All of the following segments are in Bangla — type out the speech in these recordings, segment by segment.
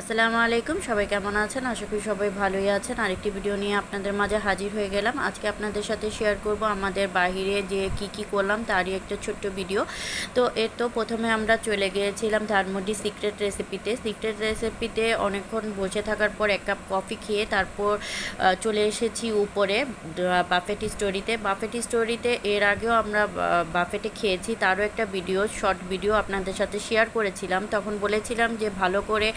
আসসালামু আলাইকুম, সবাই কেমন আছেন? আশা করি সবাই ভালোই আছেন। আরেকটি ভিডিও নিয়ে আপনাদের মাঝে হাজির হয়ে গেলাম। আজকে আপনাদের সাথে শেয়ার করব আমাদের বাহিরে যে কি কি করলাম, তারই একটা ছোট্ট ভিডিও। তো এর তো প্রথমে আমরা চলে গিয়েছিলাম ধানমন্ডি সিক্রেট রেসিপিতে সিক্রেট রেসিপিতে অনেকক্ষণ বসে থাকার পর এক কাপ কফি খেয়ে তারপর চলে এসেছি উপরে বাফেট স্টোরিতে বাফেট স্টোরিতে এর আগেও আমরা বাফেটে খেয়েছি। তারও একটা ভিডিও শর্ট ভিডিও আপনাদের সাথে শেয়ার করেছিলাম। তখন বলেছিলাম যে ভালো করে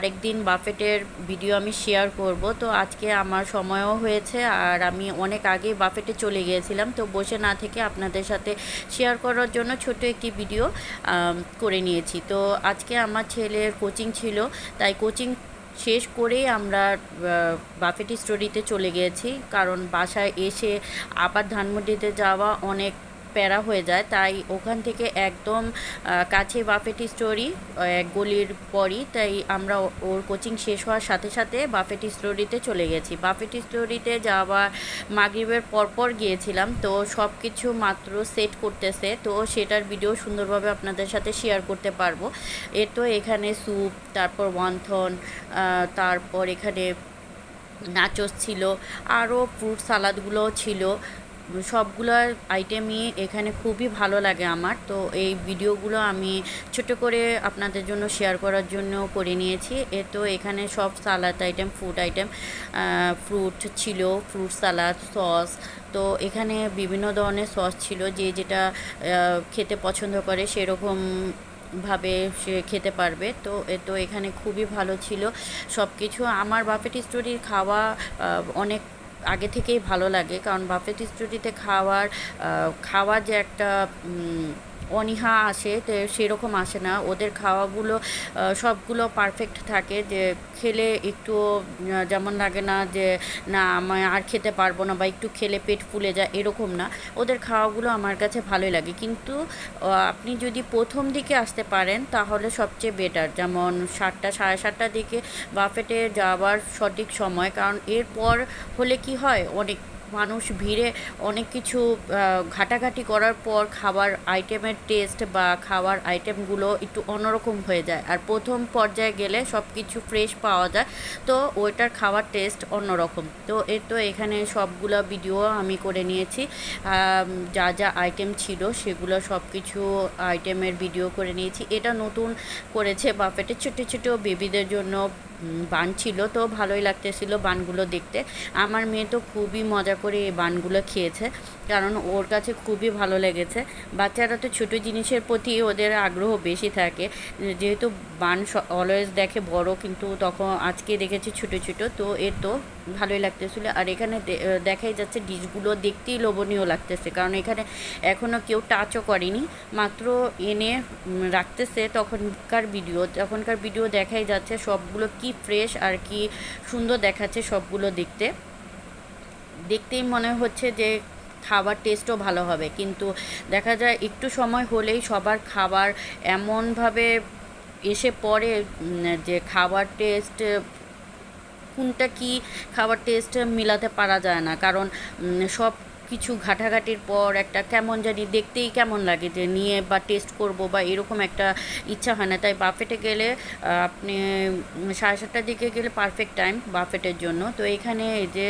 আরেকদিন বাফেটের ভিডিও আমি শেয়ার করব। তো আজকে আমার সময়ও হয়েছে আর আমি অনেক আগেই বাফেটে চলে গিয়েছিলাম। তো বসে না থেকে আপনাদের সাথে শেয়ার করার জন্য ছোট একটি ভিডিও করে নিয়েছি। তো আজকে আমার ছেলের কোচিং ছিল, তাই কোচিং শেষ করেই আমরা বাফেট স্টোরিতে চলে গিয়েছি। কারণ বাসায় এসে আবার ধানমন্ডিতে যাওয়া অনেক প্যারা হয়ে যায়, তাই ওখান থেকে একদম কাছে বাফেট স্টোরি এক গলির পরই, তাই আমরা ওর কোচিং শেষ হওয়ার সাথে সাথে বাফেট স্টোরিতে চলে গেছি। বাফেট স্টোরিতে যাওয়া মাগরিবের পরপর গিয়েছিলাম, তো সব কিছু মাত্র সেট করতেছে, তো সেটার ভিডিও সুন্দরভাবে আপনাদের সাথে শেয়ার করতে পারব। এ তো এখানে স্যুপ, তারপর ওয়ান্থন তারপর এখানে নাচোস ছিল, আরও ফ্রুট সালাদগুলোও ছিল সবগুলো আইটেমই এখানে খুবই ভালো লাগে আমার। তো এই ভিডিওগুলো আমি ছোট করে আপনাদের জন্য শেয়ার করার জন্য করে নিয়েছি। এ তো এখানে সব salad item food item fruit ছিল ফ্রুট সালাদ সস তো এখানে বিভিন্ন ধরনের সস ছিল, যে যেটা খেতে পছন্দ করে সেরকম ভাবে সে খেতে পারবে। তো এ তো এখানে খুবই ভালো ছিল। সব কিছু আমার বাফেট স্টোরির খাওয়া অনেক আগে থেকেই ভালো লাগে। কারণ বাফেট স্টুডিতে খাওয়ার খাওয়ার যে একটা অনীহা আসে, তো সেরকম আসে না। ওদের খাওয়াগুলো সবগুলো পারফেক্ট থাকে যে খেলে একটু যেমন লাগে না যে, না, আমি আর খেতে পারব না বা একটু খেলে পেট ফুলে যায়, এরকম না। ওদের খাওয়াগুলো আমার কাছে ভালোই লাগে। কিন্তু আপনি যদি প্রথম দিকে আসতে পারেন, তাহলে সবচেয়ে বেটার যেমন সাতটা, সাড়ে সাতটার দিকে বাফেটে যাওয়ার সঠিক সময়। কারণ এরপর হলে কি হয়? অনেক মানুষ ভিড়ে অনেক কিছু ঘাটাঘাটি করার পর খাবার আইটেমের টেস্ট বা খাবার আইটেমগুলো একটু অন্যরকম হয়ে যায়। আর প্রথম পর্যায়ে গেলে সব কিছু ফ্রেশ পাওয়া যায়। তো ওইটার খাওয়ার টেস্ট অন্যরকম। তো এর তো এখানে সবগুলো ভিডিও আমি করে নিয়েছি। যা যা আইটেম ছিল সেগুলো সব কিছু আইটেমের ভিডিও করে নিয়েছি। এটা নতুন করেছে বাফেটে ছোটো ছোটো বেবিদের জন্য বান ছিল তো ভালোই লাগতেছিল বানগুলো দেখতে। আমার মেয়ে তো খুবই মজা করে এই বানগুলো খেয়েছে, কারণ ওর কাছে খুবই ভালো লেগেছে। বাচ্চারা তো ছোটো জিনিসের প্রতি ওদের আগ্রহ বেশি থাকে। যেহেতু বান অলওয়েজ দেখে বড়, কিন্তু তখন আজকে দেখেছি ছোটো ছোটো, তো এর তো ভালোই লাগতেছিল। আর এখানে দেখাই যাচ্ছে ডিশগুলো দেখতেই লোভনীয় লাগতেছে। কারণ এখানে এখনও কেউ টাচও করেনি। মাত্র এনে রাখতেছে তখনকার ভিডিও তখনকার ভিডিও দেখাই যাচ্ছে সবগুলো কি ফ্রেশ আর কি সুন্দর দেখাচ্ছে সবগুলো দেখতে। দেখতেই মনে হচ্ছে যে খাবার টেস্টও ভালো হবে। কিন্তু দেখা যায় একটু সময় হলেই সবার খাবার এমনভাবে এসে পড়ে যে খাবার টেস্ট কোনটা কি খাবার টেস্ট মিলাতে পারা যায় না। কারণ সব কিছু ঘাটাঘাটির পর একটা কেমন জানি দেখতেই কেমন লাগে যে নিয়ে বা টেস্ট করব বা এরকম একটা ইচ্ছা হয় না। তাই বাফেটে গেলে আপনি সাড়ে সাতটার দিকে গেলে পারফেক্ট টাইম বাফেটের জন্য। তো এখানে যে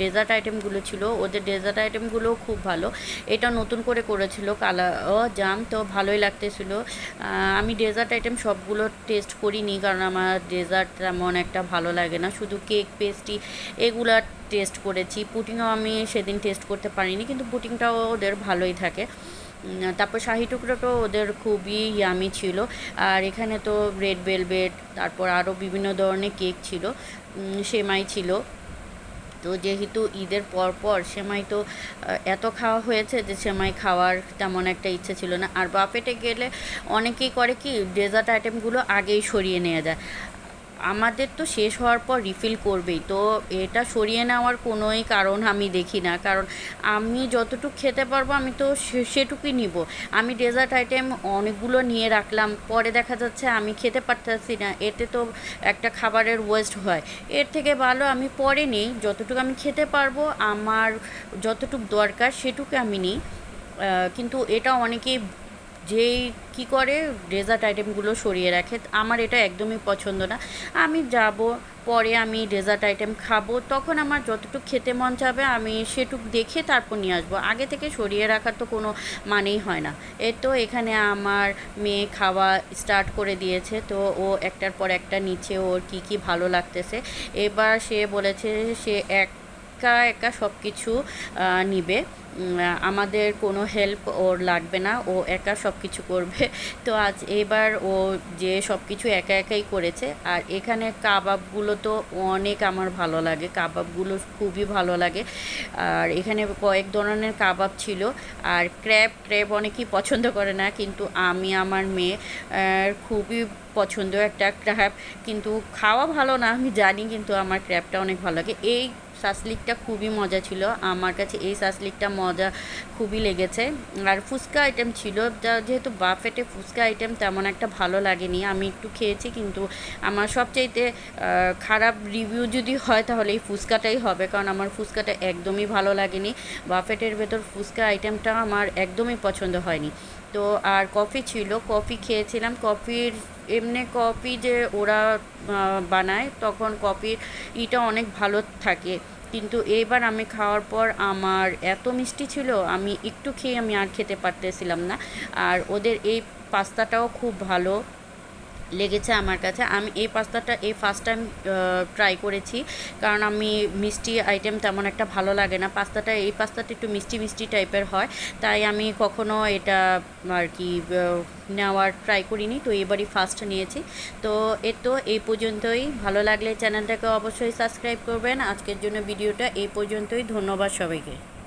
ডেজার্ট আইটেমগুলো ছিল, ওদের ডেজার্ট আইটেমগুলোও খুব ভালো। এটা নতুন করে করেছিল কালা, ও জাম, তো ভালোই লাগতেছিল। আমি ডেজার্ট আইটেম সবগুলো টেস্ট করিনি, কারণ আমার ডেজার্ট তেমন একটা ভালো লাগে না। শুধু কেক পেস্ট্রি এগুলা টেস্ট করেছি। পুটিংও আমি সেদিন টেস্ট করতে পারিনি, কিন্তু পুটিংটাও ওদের ভালোই থাকে। তারপর শাহি টুকরোটাও ওদের খুবই ইয়ামি ছিল। আর এখানে তো রেড ভেলভেট তারপর আরও বিভিন্ন ধরনের কেক ছিল সেমাই ছিল। তো যেহেতু ঈদের পর পর সেমাই তো এত খাওয়া হয়েছে যে সেমাই খাওয়ার তেমন একটা ইচ্ছে ছিল না। আর বাফেটে গেলে অনেকেই করে কি ডেজার্ট আইটেমগুলো আগেই সরিয়ে নিয়ে যায়। আমাদের তো শেষ হওয়ার পর রিফিল করবেই। তো এটা সরিয়ে নেওয়ার কোনোই কারণ আমি দেখি না। কারণ আমি যতটুকু খেতে পারব, আমি তো সেটুকুই নিব। আমি ডেজার্ট আইটেম অনেকগুলো নিয়ে রাখলাম। পরে দেখা যাচ্ছে আমি খেতে পারতেছি না। এতে তো একটা খাবারের ওয়েস্ট হয়। এর থেকে ভালো আমি পরে নেই। যতটুকু আমি খেতে পারব, আমার যতটুকু দরকার সেটুকু আমি নিই। কিন্তু এটা অনেকেই যেই কি করে ডেজার্ট আইটেমগুলো সরিয়ে রাখে, আমার এটা একদমই পছন্দ না। আমি যাব, পরে আমি ডেজার্ট আইটেম খাব, তখন আমার যতটুকু খেতে মন চাবে আমি সেটুক দেখে তারপর নিয়ে আসব। আগে থেকে সরিয়ে রাখার তো কোনো মানেই হয় না। এ তো এখানে আমার মেয়ে খাওয়া স্টার্ট করে দিয়েছে, তো ও একটার পর একটা নিচে ওর কি কি ভালো লাগতেছে। এবার সে বলেছে, সে একা একা একা সব কিছু নিবে। আমাদের কোনো হেল্প ওর লাগবে না, ও একা সব কিছু করবে। তো আজ এবার ও যে সব কিছু একা একাই করেছে, আর এখানে কাবাবগুলো তো অনেক আমার ভালো লাগে। কাবাবগুলো খুবই ভালো লাগে। আর এখানে কয়েক ধরনের কাবাব ছিল, আর ক্র্যাব ক্র্যাব অনেকেই পছন্দ করে না, কিন্তু আমি, আমার মেয়ে খুবই পছন্দ একটা ক্র্যাব। কিন্তু খাওয়া ভালো না, আমি জানি, কিন্তু আমার ক্র্যাবটা অনেক ভালো লাগে। এই সাসলিকটা খুবই মজা ছিল। আমার কাছে এই সাসলিকটা মজা খুবই লেগেছে। আর ফুচকা আইটেম ছিল যেহেতু বাফেটে ফুচকা আইটেম তেমন একটা ভালো লাগেনি। আমি একটু খেয়েছি, কিন্তু আমার সবচাইতে খারাপ রিভিউ যদি হয়, তাহলে এই ফুচকাটাই হবে। কারণ আমার ফুচকাটা একদমই ভালো লাগেনি। বাফেটের ভেতর ফুচকা আইটেমটা আমার একদমই পছন্দ হয়নি। তো আর কফি ছিল, কফি খেয়েছিলাম। কফির এমনি কপি যে ওরা বানায়, তখন কপির ইটা অনেক ভালো থাকে। কিন্তু এইবার আমি খাওয়ার পর আমার এত মিষ্টি ছিল, আমি একটু খেয়ে আমি আর খেতে পারতেছিলাম না। আর ওদের এই পাস্তাটাও খুব ভালো। লেগেছে আমার কাছে। আমি এই পাস্তাটা এই ফার্স্ট টাইম ট্রাই করেছি। কারণ আমি মিষ্টি আইটেম তেমন একটা ভালো লাগে না। পাস্তাটা, এই পাস্তাটা একটু মিষ্টি মিষ্টি টাইপের হয়। তাই আমি কখনো এটা আর কি নেওয়ার ট্রাই করিনি। তো এবারই ফার্স্ট নিয়েছি। তো এ তো এই পর্যন্তই। ভালো লাগলে চ্যানেলটাকে অবশ্যই সাবস্ক্রাইব করবেন। আজকের জন্য ভিডিওটা এই পর্যন্তই। ধন্যবাদ সবাইকে।